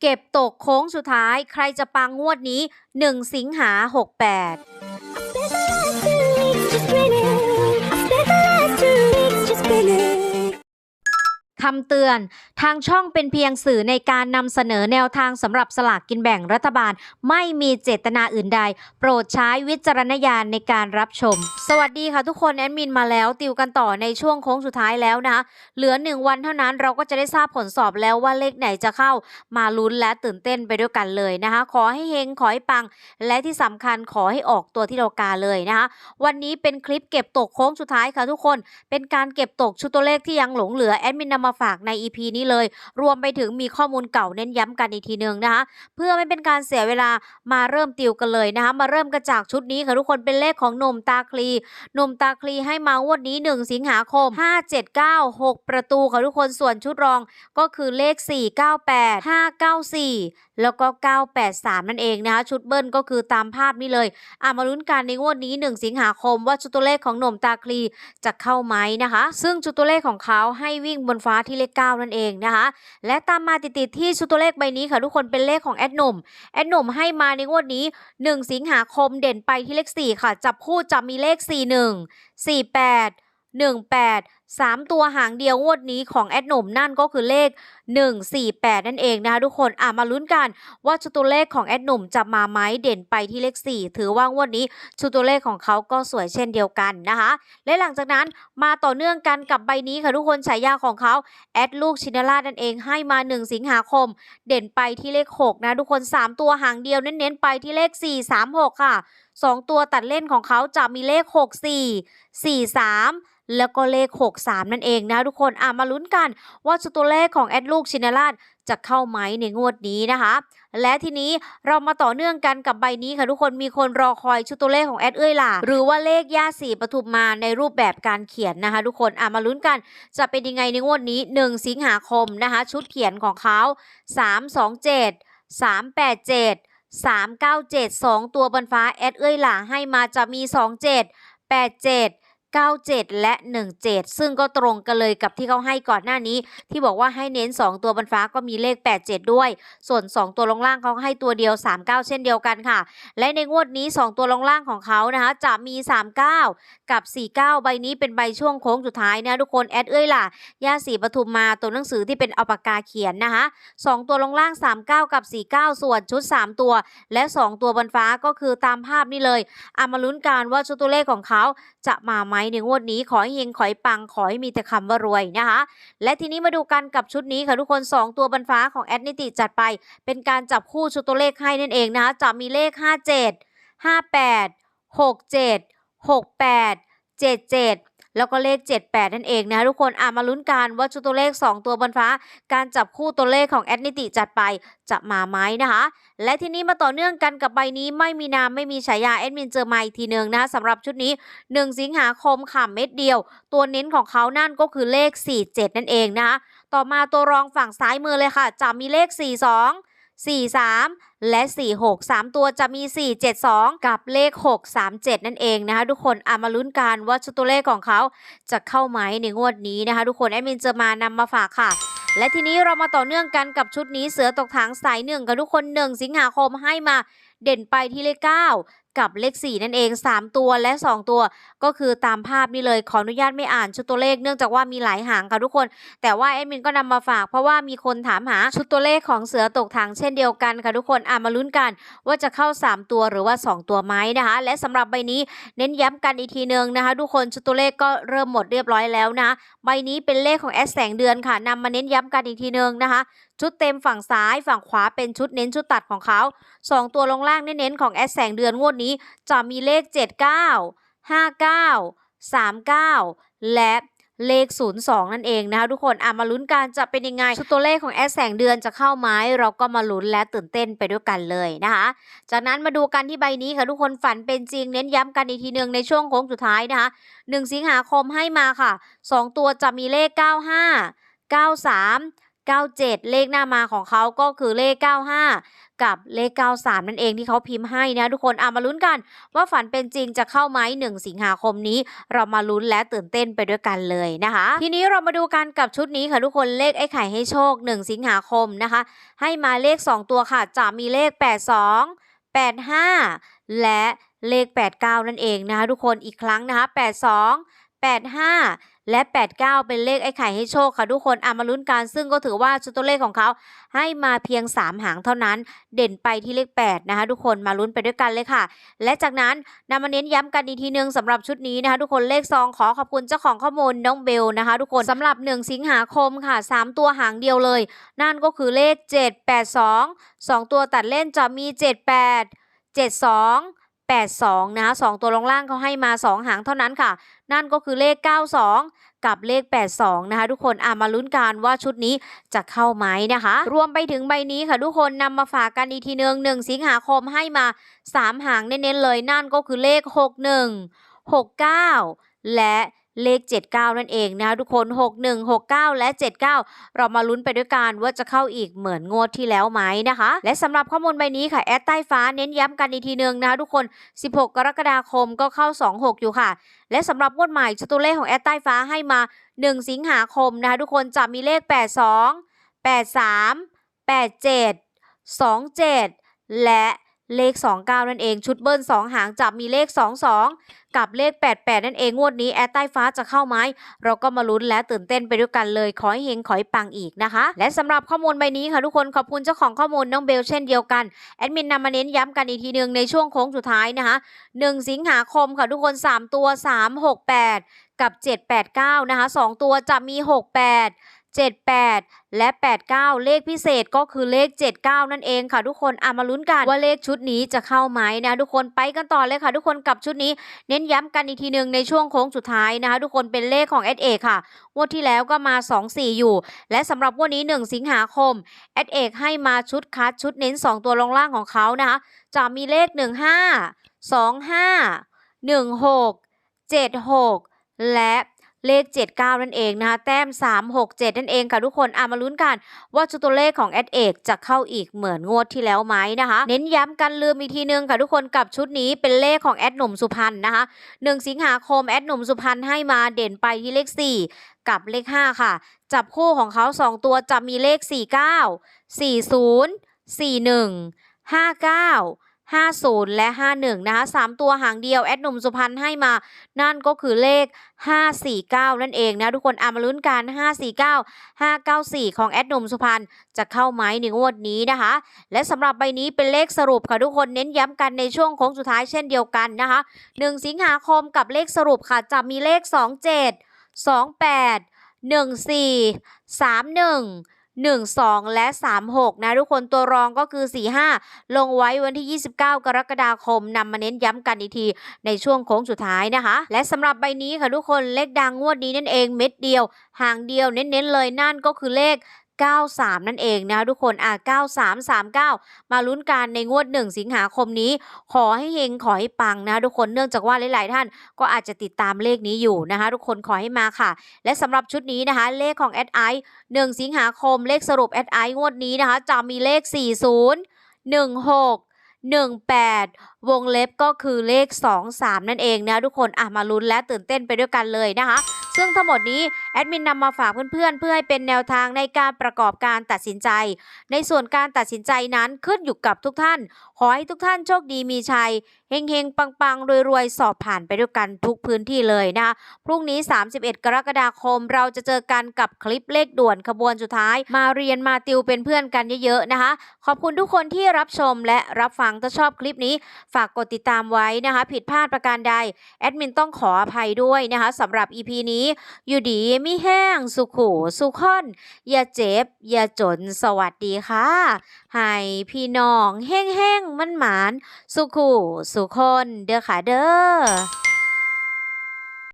เก็บตกโค้งสุดท้าย ใครจะปังงวดนี้ 1 สิงหา 68 คำเตือน ทางช่องเป็นเพียงสื่อในการนำเสนอแนวทางสำหรับสลากกินแบ่งรัฐบาล ไม่มีเจตนาอื่นใด โปรดใช้วิจารณญาณในการรับชม สวัสดีค่ะทุกคนแอดมินมาแล้ว ติวกันต่อในช่วงโค้งสุดท้ายแล้วนะคะเหลือ 1 วันเท่านั้นเราก็จะได้ทราบผลสอบแล้วว่าเลขไหนจะเข้ามาลุ้นและตื่นเต้นไปด้วยกันเลยนะคะ ขอให้เฮงขอให้ปัง และที่สำคัญขอให้ออกตัวที่เรากาเลยนะคะ วันนี้เป็นคลิปเก็บตกโค้งสุดท้ายค่ะทุกคน เป็นการเก็บตกชุดตัวเลขที่ยังหลงเหลือแอดมินนำมาฝากใน EP นี้เลย รวมไปถึงมีข้อมูลเก่าเน้นย้ำกันอีกทีหนึ่งนะคะ เพื่อไม่เป็นการเสียเวลามาเริ่มติวกันเลยนะคะ มาเริ่มกันจากชุดนี้ค่ะทุกคนเป็นเลขของหนุ่มตาคลีหนุ่มตาคลีให้มางวดนี้ 1 สิงหาคม 579 6 ประตูค่ะทุกคนส่วนชุดรองก็คือเลข 498 594 แล้วก็ 983 นั่นเองนะคะชุดเบิ้ลก็คือตามภาพนี้เลยอะมาลุ้นกันในงวดนี้ 1 สิงหาคมว่าชุดตัวเลขของหนุ่มตาคลีจะเข้าไหมนะคะ ซึ่งชุดตัวเลขของเขาให้วิ่งบนฟ้าที่เลข 9 นั่นเองนะคะ และตามมาติดๆที่ชุดตัวเลขใบนี้ค่ะ ทุกคนเป็นเลขของแอดหนุ่ม แอดหนุ่มให้มาในงวดนี้ 1 สิงหาคมเด่นไปที่เลข 4 ค่ะ จับคู่จะมีเลข 41 48 18 3 ตัวหางเดียวงวดนี้ของแอดหนุ่มนั่นก็คือเลข 148 นั่นเองนะคะทุกคนอะมาลุ้นกันว่าชุดตัวเลขของแอดหนุ่มจะมาไหมเด่นไปที่เลข 4 ถือว่างวดนี้ชุดตัวเลขของเขาก็สวยเช่นเดียวกันนะคะและหลังจากนั้นมาต่อเนื่องกันกับใบนี้ค่ะทุกคนฉายาของเขาแอดลูกชินราชนั่นเองให้มา 1 สิงหาคม เด่นไปที่เลข 6 นะทุกคน 3 ตัวหางเดียวเน้นๆไปที่เลข 4 3 6 ค่ะ 2 ตัวตัดเล่นของเขาจะมีเลข 6 4 4 3 แล้วก็เลข 63 นั่นเองนะทุกคนอะมาลุ้นกันว่าชุดตัวเลขของแอดลูกชินราชจะเข้าไหมในงวดนี้นะคะ และทีนี้เรามาต่อเนื่องกันกับใบนี้ค่ะทุกคนมีคนรอคอยชุดตัวเลขของแอดเอ้ยล่ะหรือว่าเลขย่าสีปทุมมาในรูปแบบการเขียนนะคะ ทุกคนอะมาลุ้นกัน จะเป็นยังไงในงวดนี้ 1 สิงหาคมนะคะ ชุดเขียนของเขา 327 387 397 2 ตัวบนฟ้าแอดเอ้ยหล่าให้มาจะมี 27 87 97 และ 17 ซึ่งก็ตรงกันเลยกับที่เขาให้ก่อนหน้านี้ ที่บอกว่าให้เน้น 2 ตัวบนฟ้าก็มีเลข 87 ด้วย ส่วน 2 ตัวลงล่างเขาให้ตัวเดียว 39 เช่นเดียวกันค่ะ และในงวดนี้ 2 ตัวลงล่างของเขานะคะจะมี 39 กับ 49 ใบนี้เป็นใบช่วงโค้งสุดท้ายนะทุกคนแอดเอ้ยล่ะย่าสีปทุมมาตัวหนังสือที่เป็นเอาปากกาเขียนนะคะ2ตัวลงล่าง 39 กับ 49 ส่วนชุด 3 ตัว และ 2 ตัวบนฟ้าก็คือตามภาพนี่เลยอามาลุ้นกันว่าชุดตัวเลขของเขาจะมาไหมในงวดนี้ขอให้เฮงขอให้ปังขอให้มีแต่คำว่ารวยนะคะ และทีนี้มาดูกันกับชุดนี้ค่ะทุกคน 2 ตัวบนฟ้าของแอดนิติจัดไป เป็นการจับคู่ชุดตัวเลขให้นั่นเองนะคะจะมีเลข 57 58 67 68 77 แล้วก็เลข 78 นั่นเองนะคะทุกคนอะมาลุ้นกันว่าชุดตัวเลข 2 ตัวบนฟ้า การจับคู่ตัวเลขของแอดนิติจัดไปจะมาไหมนะคะ และทีนี้มาต่อเนื่องกันกับใบนี้ไม่มีนามไม่มีฉายาแอดมินเจอมาอีกทีหนึ่งนะคะสำหรับชุดนี้ 1 สิงหาคมค่ะเม็ดเดียว ตัวเน้นของเขานั่นก็คือเลข 47 นั่นเองนะคะต่อมาตัวรองฝั่งซ้ายมือเลยค่ะจะมีเลข 42 43 และ 46 3 ตัวจะมี 472 กับเลข 637 นั่นเองนะคะทุกคนอามาลุ้นกันว่าชุดตัวเลขของเขาจะเข้าไหมในงวดนี้นะคะทุกคนแอดมินจะมานำมาฝากค่ะและทีนี้เรามาต่อเนื่องกันกับชุดนี้เสือตกถังสายหนึ่งกับทุกคน1สิงหาคมให้มาเด่นไปที่เลข 9 กับเลข 4 นั่นเอง 3 ตัวและ 2 ตัว ก็คือตามภาพนี้เลยขออนุญาตไม่อ่านชุดตัวเลขเนื่องจากว่ามีหลายหางค่ะทุกคน แต่ว่าแอดมินก็นำมาฝากเพราะว่ามีคนถามหาชุดตัวเลขของเสือตกถังเช่นเดียวกันค่ะทุกคนอะมาลุ้นกันว่าจะเข้า 3 ตัวหรือว่า 2 ตัวไหมนะคะ และสำหรับใบนี้เน้นย้ำกันอีกทีนึงนะคะทุกคนชุดตัวเลขก็เริ่มหมดเรียบร้อยแล้วนะใบนี้เป็นเลขของแอดแสงเดือนค่ะนำมาเน้นย้ำกันอีกทีนึงนะคะชุดเต็มฝั่งซ้ายฝั่งขวาเป็นชุดเน้นชุดตัดของเขา 2 ตัวลงล่างเน้นๆของแอดแสงเดือนงวดนี้จะมีเลข 79 59 39 และเลข 02 นั่นเองนะคะทุกคนอะมาลุ้นกันจะเป็นยังไงชุดตัวเลขของแอดแสงเดือนจะเข้าไหมเราก็มาลุ้นและตื่นเต้นไปด้วยกันเลยนะคะจากนั้นมาดูกันที่ใบนี้ค่ะทุกคนฝันเป็นจริงเน้นย้ำกันอีกทีหนึ่งในช่วงโค้งสุดท้ายนะคะ1สิงหาคมให้มาค่ะ 2 ตัวจะมีเลข 95 93 97 เลขหน้ามาของเขาก็คือเลข 95 กับเลข 93 นั่นเองที่เขาพิมพ์ให้นะทุกคนเอามาลุ้นกัน ว่าฝันเป็นจริงจะเข้าไหม1 สิงหาคมนี้ เรามาลุ้นและตื่นเต้นไปด้วยกันเลยนะคะ ทีนี้เรามาดูกันกับชุดนี้ค่ะทุกคนเลขไอ้ไข่ให้โชค 1 สิงหาคมนะคะ ให้มาเลข 2 ตัวค่ะจะมีเลข 82 85 และเลข 89 นั่นเองนะคะทุกคนอีกครั้งนะคะ 82 85 และ 89 เป็นเลขไอ้ไข่ให้โชคค่ะทุกคนอามาลุ้นกันซึ่งก็ถือว่าชุดตัวเลขของเขาให้มาเพียง 3 หางเท่านั้น เด่นไปที่เลข 8 นะคะทุกคนมาลุ้นไปด้วยกันเลยค่ะ และจากนั้นนำมาเน้นย้ำกันอีกทีนึงสำหรับชุดนี้นะคะทุกคนเลขซองขอขอบคุณเจ้าของข้อมูลน้องเบลนะคะ ทุกคนสำหรับ 1 สิงหาคมค่ะ 3 ตัวหางเดียวเลย นั่นก็คือเลข 782 2 ตัวตัดเล่นจะมี 78 72 82นะคะ2ตัวลงล่างเขาให้มา 2 หางเท่านั้นค่ะ นั่นก็คือเลข 92 กับเลข 82 นะคะทุกคนอามาลุ้นกันว่าชุดนี้จะเข้าไหมนะคะ รวมไปถึงใบนี้ค่ะทุกคนนำมาฝากกันอีกทีนึง1สิงหาคมให้มา 3 หางเน้นๆเลย นั่นก็คือเลข 61 69 และ เลข 79 นั่นเองนะคะทุกคน 61 69 และ 79 เรามาลุ้นไปด้วยกันว่าจะเข้าอีกเหมือนงวดที่แล้วไหมนะคะ และสำหรับข้อมูลใบนี้ค่ะแอดใต้ฟ้าเน้นย้ำกันอีกทีนึงนะคะทุกคน 16 กรกฎาคมก็เข้า 26 อยู่ค่ะ และสำหรับงวดใหม่ชตัวเลขของแอดใต้ฟ้าให้มา 1 สิงหาคมนะคะทุกคนจะมีเลข 82 83 87 27 และ เลข 29 นั่นเองชุดเบิ้ล 2 หางจะมีเลข 22 กับเลข 88 นั่นเองงวดนี้แอดใต้ฟ้าจะเข้าไหมเราก็มาลุ้นและตื่นเต้นไปด้วยกันเลย ขอให้เฮงขอให้ปังอีกนะคะ และสำหรับข้อมูลใบนี้ค่ะทุกคนขอบคุณเจ้าของข้อมูลน้องเบลเช่นเดียวกัน แอดมินนำมาเน้นย้ำกันอีกทีหนึ่งในช่วงโค้งสุดท้ายนะคะ 1 สิงหาคมค่ะทุกคน 3 ตัว 3 6 8 กับ 789 นะคะ 2 ตัวจะมี 68 78 และ 89 เลขพิเศษก็คือเลข 79 นั่นเองค่ะทุกคนอามาลุ้นกันว่าเลขชุดนี้จะเข้าไหมนะทุกคนไปกันต่อเลยค่ะ ทุกคนกับชุดนี้เน้นย้ำกันอีกทีหนึ่งในช่วงโค้งสุดท้ายนะคะทุกคนเป็นเลขของ s อค่ะงวดที่แล้วก็มา 2 4 อยู่ และสำหรับงวันนี้ 1 สิงหาคมแอดเอกให้มาชุดคัดชุดเน้น 2 ตัวลงล่างของเขานะคะจะมีเลข 15 25 16 76 และ เลข 79 นั่นเองนะคะแต้ม 3 6 7 นั่นเองค่ะทุกคนอามาลุ้นกัน ว่าชุดตัวเลขของแอดเอกจะเข้าอีกเหมือนงวดที่แล้วไหมนะคะ เน้นย้ำกันลืมอีกทีนึงค่ะทุกคนกับชุดนี้เป็นเลขของแอดหนุ่มสุพรรณนะคะ1สิงหาคมแอดหนุ่มสุพรรณให้มาเด่นไปที่เลข 4 กับเลข 5 ค่ะ จับคู่ของเขา 2 ตัวจะมีเลข 49 40 41 59 50 และ 51 นะคะ3ตัวหางเดียว แอดหนุ่มสุพรรณให้มา นั่นก็คือเลข 549 นั่นเองนะทุกคนอามาลุ้นกัน 549 594 ของแอดหนุ่มสุพรรณจะเข้าไหมในงวดนี้นะคะ และสำหรับใบนี้เป็นเลขสรุปค่ะทุกคนเน้นย้ำกันในช่วงโค้งสุดท้ายเช่นเดียวกันนะคะ1สิงหาคมกับเลขสรุปค่ะจะมีเลข 27 28 14 31 12 และ 36 นะทุกคนตัวรองก็คือ 45 ลงไว้วันที่ 29 กรกฎาคมนำมาเน้นย้ำกันอีกที ในช่วงโค้งสุดท้ายนะคะ และสำหรับใบนี้ค่ะทุกคนเลขดังงวดนี้นั่นเองเม็ดเดียว หางเดียวเน้นๆเลยนั่นก็คือเลข 93 นั่นเองนะคะทุกคนอะ9339 มาลุ้นกันในงวด 1 สิงหาคมนี้ ขอให้เฮงขอให้ปังนะทุกคนเนื่องจากว่าหลาย ๆ ท่านก็อาจจะติดตามเลขนี้อยู่นะคะทุกคนขอให้มาค่ะ และสำหรับชุดนี้นะคะ เลขของแอดไอ1สิงหาคมเลขสรุปแอดไองวดนี้นะคะ จะมีเลข 40 16 18 วงเล็บก็คือเลข 23 นั่นเองนะทุกคนอะมาลุ้นและตื่นเต้นไปด้วยกันเลยนะคะ ซึ่งทั้งหมดนี้แอดมินนำมาฝากเพื่อนๆ เพื่อให้เป็นแนวทางในการประกอบการตัดสินใจ ในส่วนการตัดสินใจนั้นขึ้นอยู่กับทุกท่าน ขอให้ทุกท่านโชคดีมีชัยเฮงๆ ปังๆ รวยๆ สอบผ่านไปด้วยกันทุกพื้นที่เลยนะคะพรุ่งนี้ 31 กรกฎาคมเราจะเจอกันกับคลิปเลขด่วนขบวนสุดท้าย มาเรียนมาติวเป็นเพื่อนกันเยอะๆนะคะ ขอบคุณทุกคนที่รับชมและรับฟังถ้าชอบคลิปนี้ ฝากกดติดตามไว้นะคะ ผิดพลาดประการใดแอดมินต้องขออภัยด้วยนะคะสำหรับ EP นี้อยู่ดีไม่แห้งสุขุสุขอน อย่าเจ็บ อย่าจนสวัสดีค่ะ ให้พี่น้องแห้งๆมันหมานสุขุสุคนเด้อค่ะเด้อ